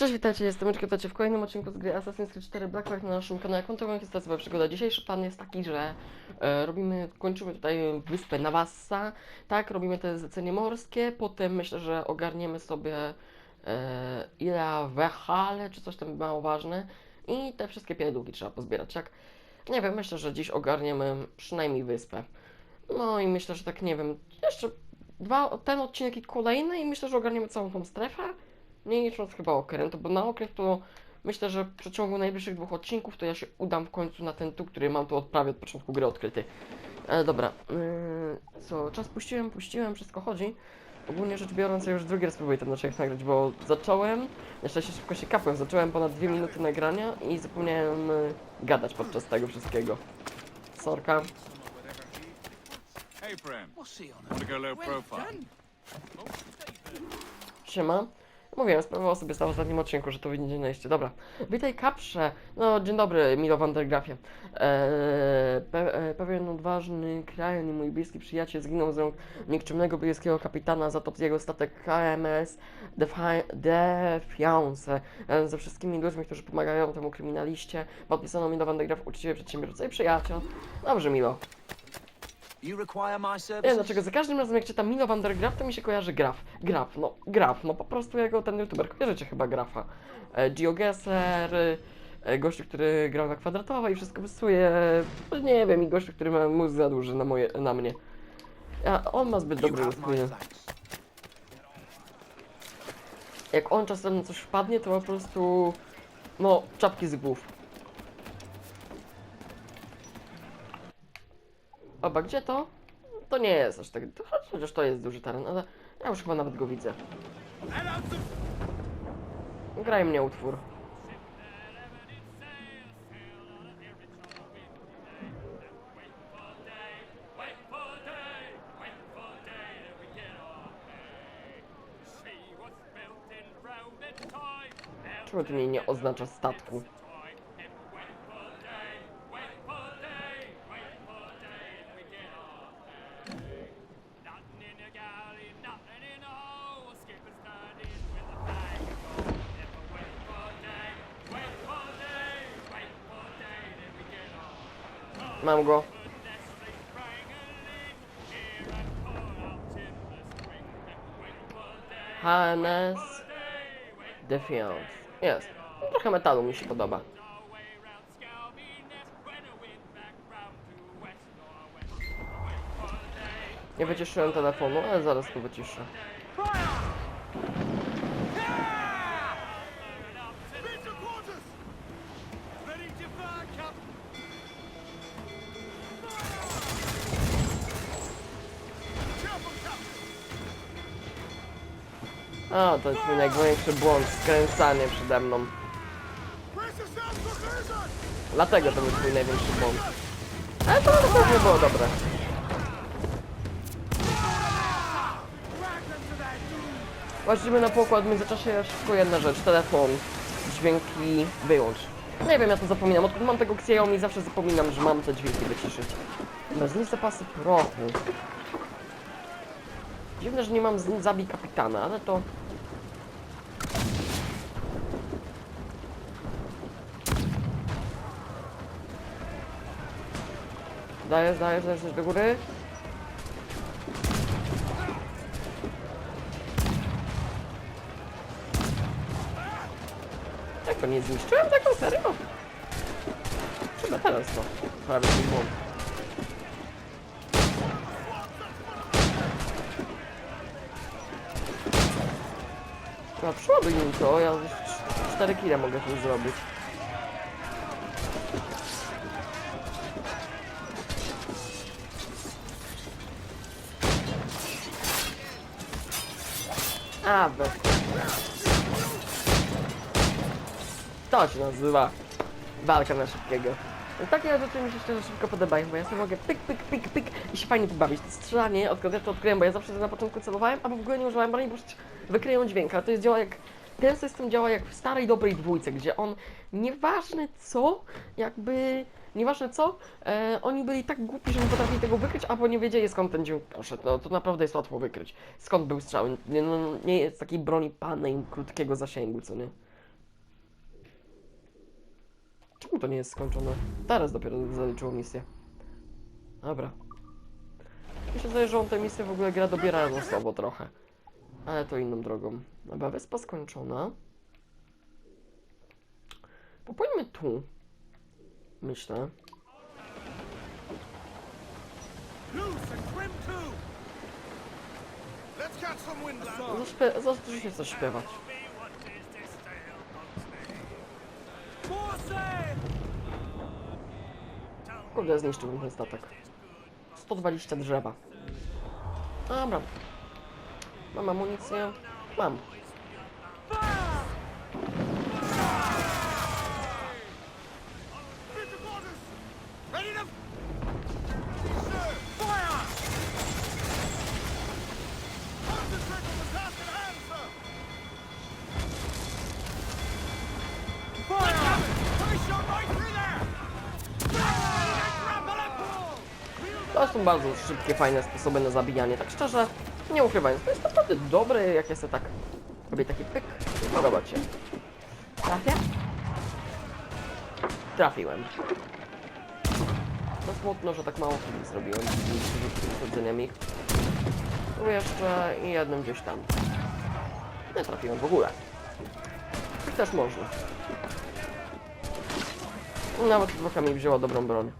Cześć, witajcie, jestem Myczka, witajcie w kolejnym odcinku z gry Assassin's Creed 4 Black Flag na naszym kanale. Kontynuując historię swoja przygoda. Dzisiejszy plan jest taki, że e, robimy, kończymy tutaj wyspę Nawassa, tak, robimy te zlecenie morskie, potem myślę, że ogarniemy sobie e, Ila Wehale, czy coś tam mało ważne i te wszystkie pierdółki trzeba pozbierać, tak? Nie wiem, myślę, że dziś ogarniemy przynajmniej wyspę. No i myślę, że tak, nie wiem, jeszcze dwa, ten odcinek i kolejny i myślę, że ogarniemy całą tą strefę. Nie licząc chyba okręt, bo na okręt to myślę, że w przeciągu najbliższych dwóch odcinków to ja się udam w końcu na ten tu, który mam tu od prawie od początku gry odkryty. Ale dobra, yy, co, czas puściłem, puściłem, wszystko chodzi. Ogólnie rzecz biorąc, ja już drugi raz próbuję ten odcinek nagrać, bo zacząłem, na szczęście szybko się kapłem, zacząłem ponad dwie minuty nagrania i zapomniałem yy, gadać podczas tego wszystkiego. Sorka. Profile? Siema. Mówiłem, sprawował sobie w ostatnim odcinku, że to wyjdzie najście. Dobra. Witaj Kaprze. No, dzień dobry, Milo van der. Eee, pe, e, pewien odważny krajan i mój bliski przyjaciel zginął z rąk nikczemnego brytyjskiego kapitana, zatopł jego statek KMS Defi- Defiance. Ze wszystkimi ludźmi, którzy pomagają temu kryminaliście, podpisano Milo van der Graf, uczciwy i przyjaciel. Dobrze, Milo. Nie wiem dlaczego, za każdym razem jak czytam Milo van der Graf, to mi się kojarzy Graf. Graf, no, Graf, no po prostu jako ten youtuber. Kojarzycie chyba Grafa. E, GeoGuessr, e, gościu, który grał na kwadratowe i wszystko wysuje. No nie wiem, i gościu, który ma mózg za duży na, moje, na mnie. A on ma zbyt dobre rozkminy. Jak on czasem na coś wpadnie, to po prostu... No, czapki z głów. Oba, gdzie to? To nie jest aż tak... Chociaż to jest duży teren, ale ja już chyba nawet go widzę. Graj mnie utwór. Czemu to mnie nie oznacza statku? HNS Defiance. Jest. Trochę metalu mi się podoba. Nie wyciszyłem telefonu, ale zaraz to wyciszę. A, to jest mój największy błąd, skręcanie przede mną. Dlatego to był mój największy błąd. Ale to naprawdę nie było dobre. Właściwie na pokład w międzyczasie szybko jedna rzecz, telefon, dźwięki wyłącz. Nie wiem, ja to zapominam, odkąd mam tego Xiaomi zawsze zapominam, że mam te dźwięki wyciszyć. Bez zapasy prochu. Dziwne, że nie mam z zabij kapitana, ale to... Dajesz, dajesz, dajesz do góry. Jak to nie zniszczyłem taką serio? Chyba teraz to. Prawie ten błąd. No przoduj mi to, ja już 4 kile mogę tu zrobić. A, bez. To się nazywa walka na szybkiego. No Takie rzeczy mi się szczerze szybko podobają, bo ja sobie mogę pyk, pyk, pyk, pyk i się fajnie pobawić. To strzelanie, odkąd ja to odkryłem, bo ja zawsze na początku celowałem, albo w ogóle nie używałem broni, bo wykryją dźwięk, ale to jest działa jak... Ten system działa jak w starej, dobrej dwójce, gdzie on, nieważne co, jakby... Nieważne co, e, oni byli tak głupi, że nie potrafili tego wykryć, albo nie wiedzieli skąd ten dźwięk poszedł. No to naprawdę jest łatwo wykryć. Skąd był strzał? Nie, no, nie jest takiej broni palnej krótkiego zasięgu, co nie? to nie jest skończone? Teraz dopiero zaliczyło misję. Dobra. Zdaje, że on tę misję w ogóle gra dobiera losowo trochę. Ale to inną drogą. Dobra, wyspa skończona. Popójmy tu. Myślę. Zaśpie- Zacznie się coś śpiewać. Kurde, zniszczyłem ten statek. 120 drzewa. Dobra. Mam amunicję? Mam. To są bardzo szybkie, fajne sposoby na zabijanie. Tak szczerze, nie ukrywając, to jest naprawdę dobre, jak ja sobie tak robię taki pyk. Podoba się. Trafię? Trafiłem. To smutno, że tak mało chwili zrobiłem z ich. Tu jeszcze i jednym gdzieś tam. Nie trafiłem w ogóle. Tak też można. Nawet dwóch mi wzięła dobrą broń.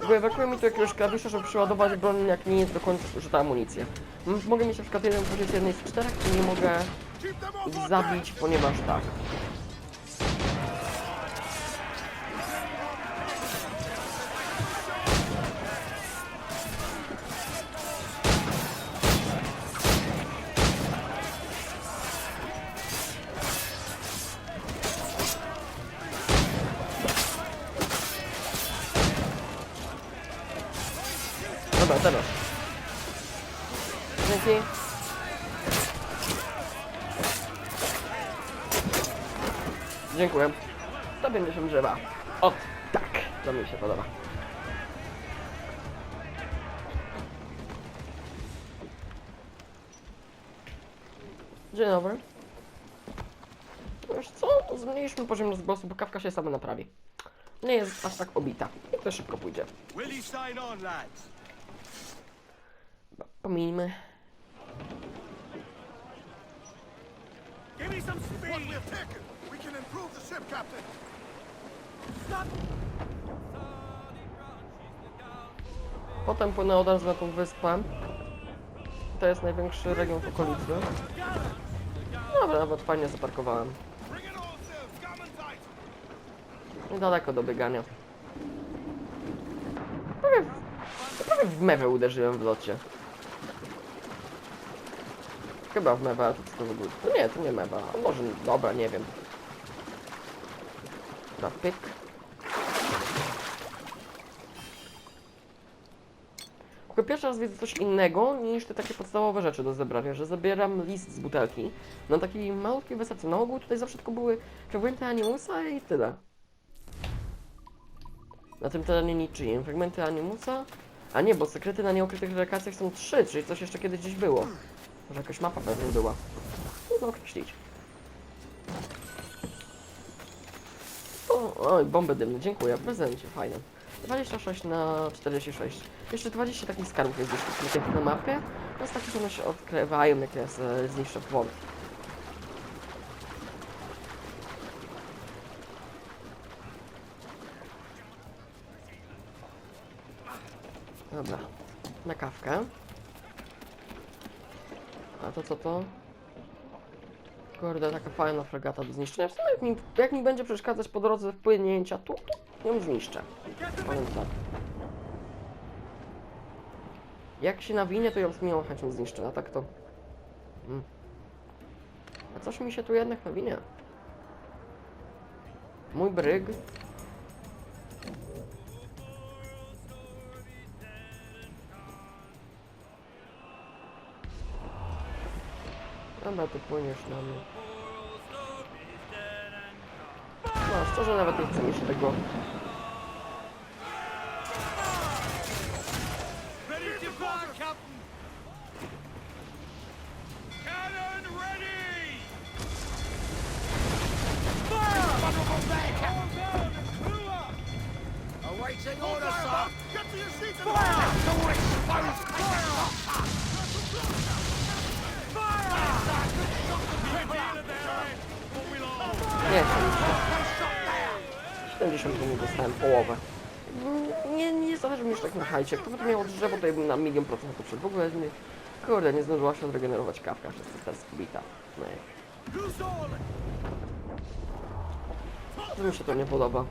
Dobra. Brakuje mi tu jakiegoś klawisza, żeby przeładować broń, jak nie jest do końca zużyta amunicja. M- Mogę mieć na przykład jeden z jednej z czterech, i nie mogę zabić, ponieważ tak. Dzień dobry. Wiesz co? Zmniejszmy poziom rozgłosu, bo kawka się sama naprawi. Nie jest aż tak obita. I to szybko pójdzie. Pomijmy. Potem płynę od razu na tą wyspę. To jest największy region w okolicy. Dobra, nawet fajnie zaparkowałem. Niedaleko do biegania. Prawie w, prawie w mewę uderzyłem w locie. Chyba w mewę, to co to w ogóle? To nie, to nie mewa. Może, dobra, nie wiem. Dobra, pyk. Tylko pierwszy raz widzę coś innego niż te takie podstawowe rzeczy do zebrania, że zabieram list z butelki na takiej malutkiej wysepce. Na ogół tutaj zawsze tylko były fragmenty animusa i tyle. Na tym terenie niczyim. Fragmenty animusa? A nie, bo sekrety na nieokrytych lokacjach są trzy, czyli coś jeszcze kiedyś gdzieś było. Może jakaś mapa pewnie była. Trudno określić. O, oj, bomby dymne, dziękuję. Prezencie, fajne. 26 na 46. Jeszcze 20 takich skarbów jest tu na mapie. Jest takie, one się odkrywają, jak ja sobie zniszczę płot. Dobra, na kawkę. A to co to? Kurde, taka fajna fregata do zniszczenia. W sumie jak mi, jak mi będzie przeszkadzać po drodze wpłynięcia tu, to ją zniszczę. Powiem tak. Jak się nawinie, to ją z miłą chęcią zniszczę, a tak to... Mm. A coś mi się tu jednak nawinie. Mój bryg. Dobra, ty płyniesz na mnie. Szczerze nawet nie chce mi się tego... Awaiting order, sir! Get to your seats and fire! To explode! Fire! Fire! Fire! Fire! Fire! 70 minut dostałem połowę. Nie, nie zależy mi już tak na hajcie. Kto by to miał drzewo, to ja bym na milion procent to przed. W ogóle nie... Kurde, nie zdążyła się odregenerować kawka, że jest teraz kubita. No! To mi się to nie podoba.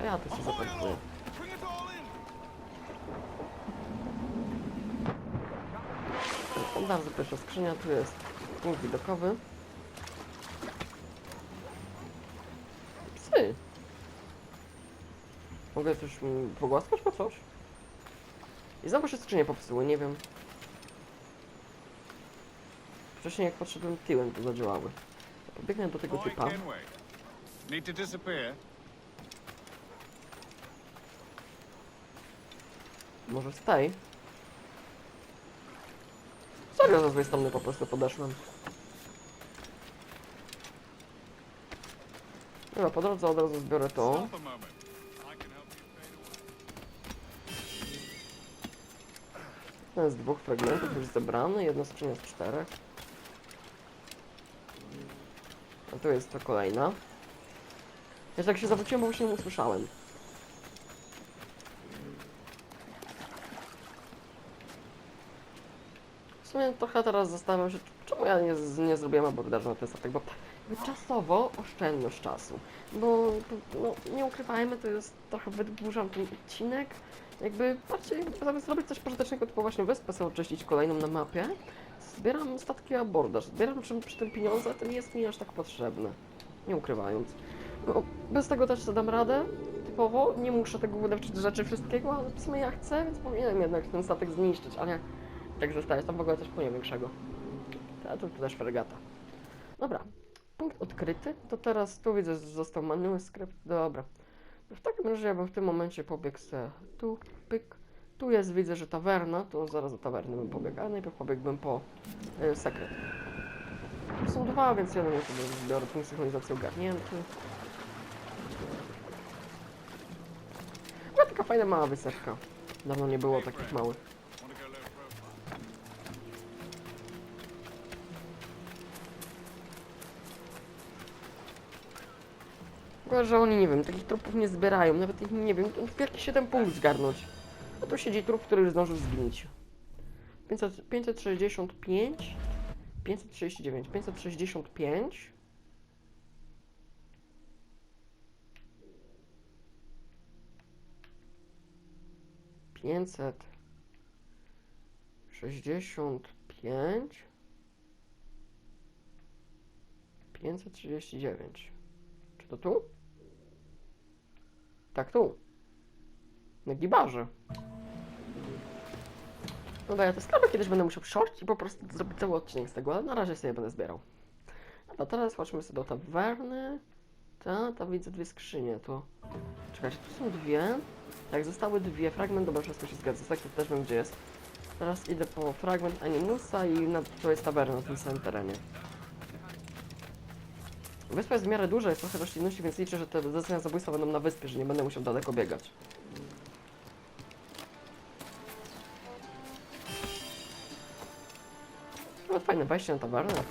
A ja to się Ahoy, Bardzo pierwsza skrzynia, tu jest punkt widokowy. Psy! Mogę coś mi pogłaskać po coś? I znowu się skrzynie popsuły, nie wiem. Wcześniej jak podszedłem tyłem, to zadziałały. Pobiegnę do tego typa. Może z tej? Serio, ze złej strony po prostu podeszłem. Dobra, po drodze od razu zbiorę to. Ten z dwóch fragmentów już zebrany, jedna skrzynia z czterech. A tu jest to kolejna. Ja tak się zawróciłem, bo właśnie nie usłyszałem. Sumie trochę teraz zastanawiam się, czemu ja nie, z- nie zrobiłem abordażu na ten statek, bo jakby czasowo oszczędność czasu. Bo no, nie ukrywajmy, to jest trochę wydłużam ten odcinek. Jakby bardziej zamiast zrobić coś pożytecznego, typu właśnie wyspę sobie oczyścić kolejną na mapie, zbieram statki abordaż. Zbieram przy, tym pieniądze, to nie jest mi aż tak potrzebne. Nie ukrywając. No, bez tego też sobie dam radę, typowo. Nie muszę tego wydawczyć rzeczy wszystkiego, ale w sumie ja chcę, więc powinienem jednak ten statek zniszczyć, ale tak zostaje. Tam w ogóle coś płynie większego. A tu też fregata. Dobra. Punkt odkryty. To teraz tu widzę, że został manuskrypt. Dobra. W takim razie ja bym w tym momencie pobiegł tu, pyk. Tu jest, widzę, że tawerna, to zaraz do tawerny bym pobiegł, ale najpierw pobiegłbym po y, sekret. Tu są dwa, więc jeden jest sobie zbiorę, punkt synchronizacji ogarnięty. No taka fajna mała wysepka. Dawno nie było takich małych. Tylko, że oni, nie wiem, takich trupów nie zbierają, nawet ich nie wiem, się ten punkt zgarnąć. A tu siedzi trup, który już zdążył zgnić. 500, 565, 539, 565. Pięćset sześćdziesiąt pięć, pięćset trzydzieści dziewięć. Czy to tu? Tak, tu. Na gibarze. No ja te skarby kiedyś będę musiał wsiąść i po prostu zrobić cały odcinek z tego, ale na razie sobie będę zbierał. Dobra, teraz chodźmy sobie do tawerny. Ta, ta widzę dwie skrzynie, to... Czekajcie, tu są dwie. Tak, zostały dwie. Fragment, dobra, wszystko się zgadza. Tak, to też wiem, gdzie jest. Teraz idę po fragment Animusa i na, to jest tawerna na tym samym terenie. Wyspa jest w miarę duża, jest trochę roślinności, więc liczę, że te zlecenia zabójstwa będą na wyspie, że nie będę musiał daleko biegać. No fajne wejście na tawernę.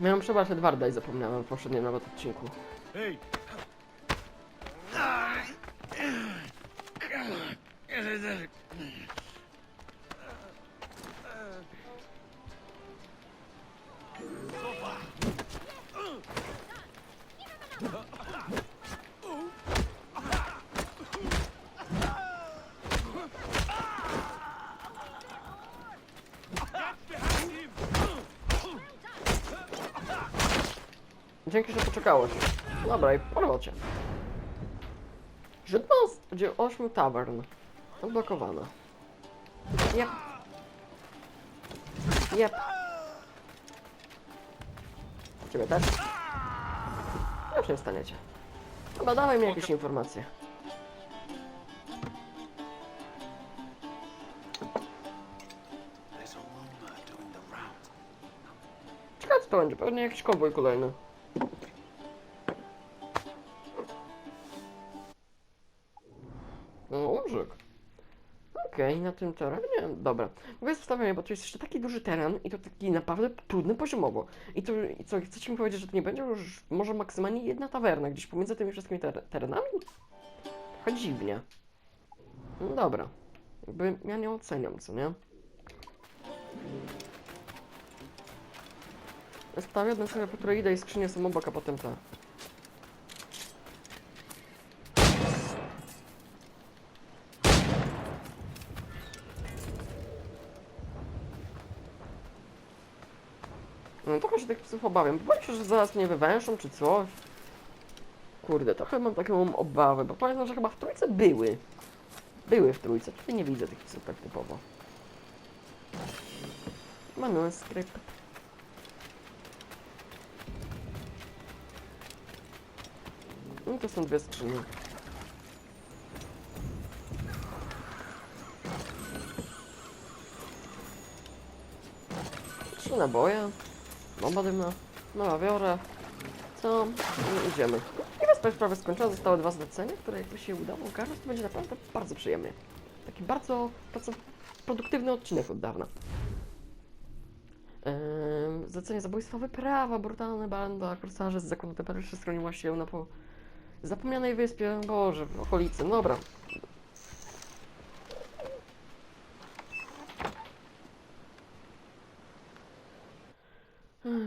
Miałem przebrać Edwarda i zapomniałem w poprzednim nawet odcinku. Hey! Czekało się. Dobra, i porwał cię. Rzut gdzie 8 tavern. Odblokowana. Jep. Jep. Ciebie też? Już nie staniecie. Chyba dawaj mi jakieś informacje. Ciekawe co to będzie, pewnie jakiś kowboj kolejny. Na tym terenie, dobra. Mówię ustawienie, bo to jest jeszcze taki duży teren i to taki naprawdę trudny poziomowo. I to, i co, chcecie mi powiedzieć, że to nie będzie już może maksymalnie jedna tawerna gdzieś pomiędzy tymi wszystkimi ter terenami? Trochę dziwnie. No dobra. Jakby ja nie oceniam, co nie? Stawię jedną skrzynię, po idę i skrzynie są obok, a potem te. No trochę się tych psów obawiam. Boję się, że zaraz mnie wywęszą czy coś. Kurde, trochę mam taką obawę, bo pamiętam, że chyba w trójce były. Były w trójce, tutaj nie widzę tych psów tak typowo. Manuskrypt. No to są dwie skrzynie. Trzy naboje. Bomba dymna. No, biorę. Co? I idziemy. I wyspa jest prawie skończona. Zostały dwa zlecenia, które jak to się udało ogarnąć, to będzie naprawdę bardzo przyjemnie. Taki bardzo, bardzo produktywny odcinek od dawna. Ehm, zlecenie zabójstwa, wyprawa, brutalna banda, korsarze z zakonu temperatury schroniła się na po zapomnianej wyspie, Boże, w okolicy, no dobra.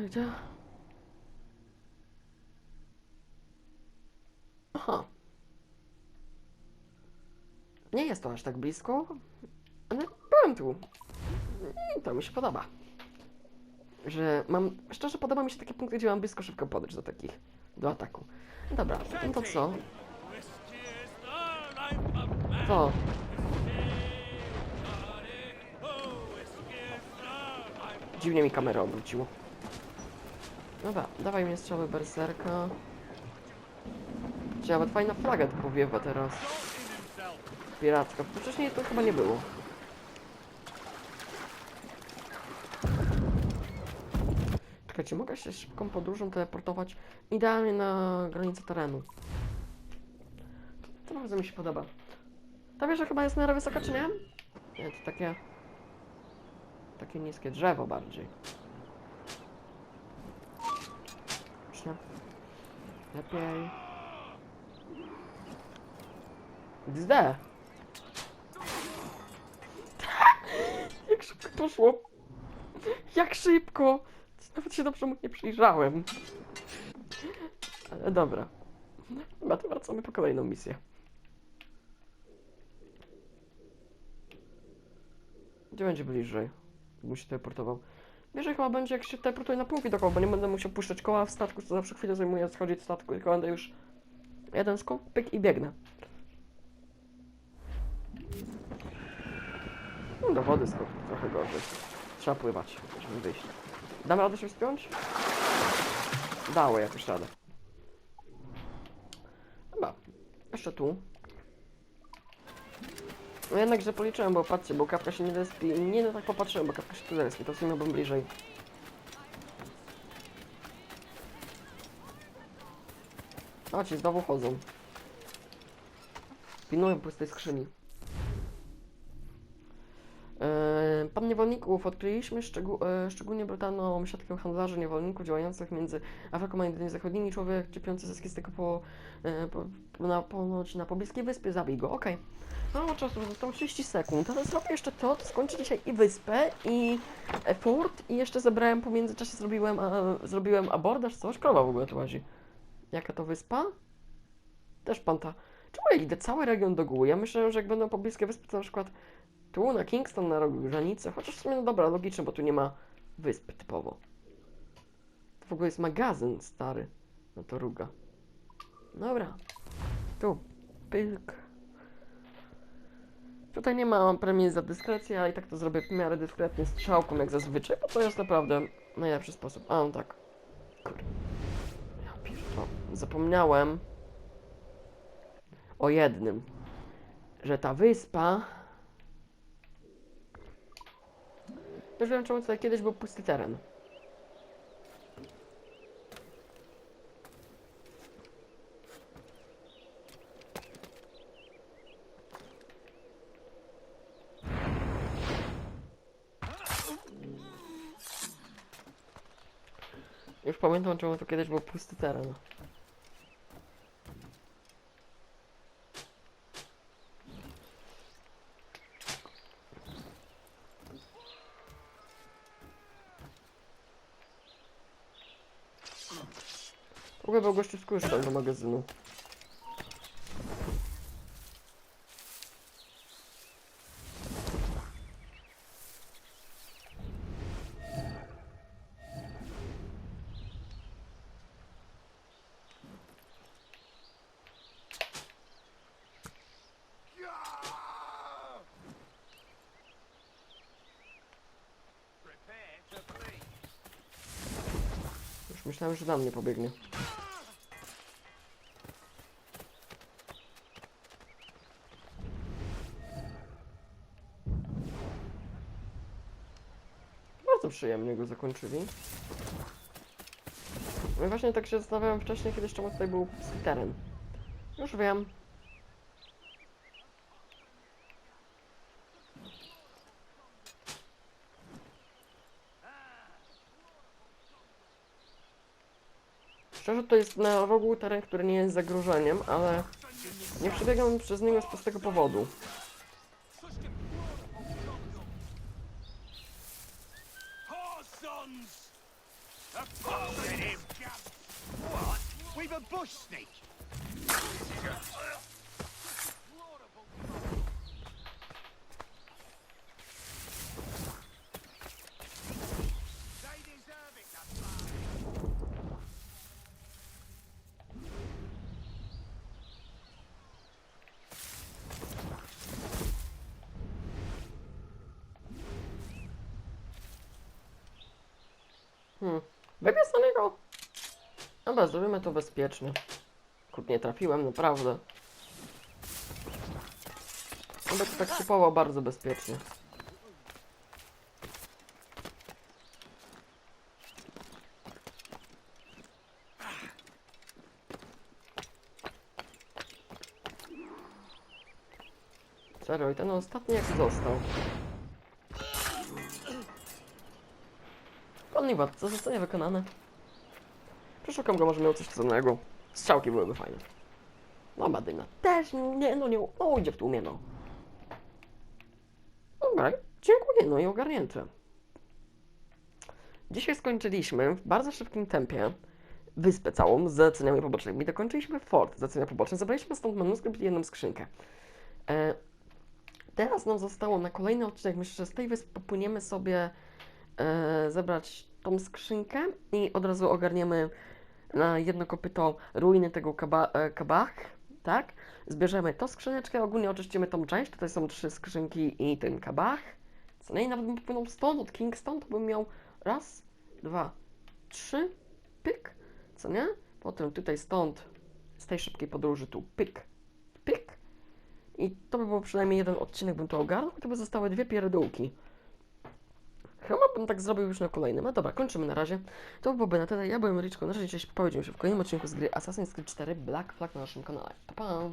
Gdzie? Aha. Nie jest to aż tak blisko, ale byłem tu. I to mi się podoba. Że mam. Szczerze podoba mi się takie punkty, gdzie mam blisko szybko podejść do takich. do ataku. Dobra, no to co? Co? Dziwnie mi kamerę obróciło. Dobra, dawaj mnie strzały berserka. Czy nawet fajna flaga tu powiewa teraz. Piracka. Wcześniej to chyba nie było. Czekajcie, mogę się szybką podróżą teleportować idealnie na granicę terenu. To bardzo mi się podoba. Ta wieża chyba jest miarę wysoka, czy nie? Nie, to takie... Takie niskie drzewo bardziej. Lepiej... XD! Jak szybko poszło! Jak szybko! Nawet się dobrze mu nie przyjrzałem. Ale dobra. Chyba to wracamy po kolejną misję. Gdzie będzie bliżej? Mu się teleportował. Bliżej chyba będzie jak się teleportuje na półki dookoła, bo nie będę musiał puszczać koła w statku, co zawsze chwilę zajmuje schodzić z statku, tylko będę już jeden skok, pyk i biegnę. No, do wody skok, trochę gorzej. Trzeba pływać, żeby wyjść. Dam radę się wspiąć? Dało jakoś radę. Chyba. Jeszcze tu. No jednak, że policzyłem, bo patrzcie, bo kapka się nie respi. Nie no tak popatrzyłem, bo kapka się tu respi, to w sumie bliżej. O, ci znowu chodzą. Pilnuję pustej skrzyni. Pan niewolników odkryliśmy szczegół, e, szczególnie brutalną siatkę handlarzy niewolników działających między Afryką a Indiami Zachodnimi. Człowiek cierpiący skistyką po, e, po, na ponoć na pobliskiej wyspie. Zabij go, okej. Mało czasu, zostało 30 sekund, ale zrobię jeszcze to, to skończę dzisiaj i wyspę, i fort, i jeszcze zebrałem, po międzyczasie zrobiłem, a, zrobiłem abordaż, coś, krowa w ogóle tu łazi. Jaka to wyspa? Też panta. Czemu ja idę cały region do góry? Ja myślałem, że jak będą pobliskie wyspy, to na przykład tu, na Kingston, na rogu granicy, chociaż w sumie, no dobra, logiczne, bo tu nie ma wysp typowo. To w ogóle jest magazyn stary. No to ruga. Dobra. Tu. Pyk. Tutaj nie ma premii za dyskrecję, ale i tak to zrobię w miarę dyskretnie strzałką, jak zazwyczaj, bo to jest naprawdę najlepszy sposób. A, no tak. Kurde. Ja pierdolę. Zapomniałem o jednym. Że ta wyspa Też wiem czemu tutaj kiedyś był pusty teren. Już pamiętam czemu to kiedyś był pusty teren. Z tam do magazynu. Już myślałem, że na mnie pobiegnie. Bardzo przyjemnie go zakończyli. No właśnie tak się zastanawiałem wcześniej, kiedyś czemu tutaj był teren. Już wiem. Szczerze to jest na rogu teren, który nie jest zagrożeniem, ale nie przebiegam przez niego z prostego powodu. Parsons! Upset him! What? We've a bush snake! Niego? Dobra, zrobimy to bezpiecznie. Kurde, nie trafiłem, naprawdę. Chyba to tak typowo bardzo bezpiecznie. Serio, i ten ostatni jak został. Panny władca, zostanie wykonane. Przeszukam go, może miał coś cennego. Strzałki byłyby fajne. No Badyna też nie, no nie, no idzie w tłumie, no. Dobra, dziękuję, no i ogarnięte. Dzisiaj skończyliśmy w bardzo szybkim tempie wyspę całą z zaleceniami pobocznymi. Dokończyliśmy fort z zalecenia poboczne. Zabraliśmy stąd manuskrypt i jedną skrzynkę. E, teraz nam zostało na kolejny odcinek, myślę, że z tej wyspy popłyniemy sobie e, zebrać tą skrzynkę i od razu ogarniemy na jedno kopyto ruiny tego kaba, e, kabach, tak? Zbierzemy tą skrzyneczkę, ogólnie oczyścimy tą część, tutaj są trzy skrzynki i ten kabach. Co nie, nawet bym popłynął stąd, od Kingston, to bym miał raz, dwa, trzy, pyk, co nie? Potem tutaj stąd, z tej szybkiej podróży tu, pyk, pyk. I to by było przynajmniej jeden odcinek, bym to ogarnął, i to by zostały dwie pierdółki. Chyba bym tak zrobił już na kolejnym. No dobra, kończymy na razie. To byłoby na tyle. Ja byłem Ryczko. Na razie cześć. Powiedzmy się w kolejnym odcinku z gry Assassin's Creed 4 Black Flag na naszym kanale. Pa, pa!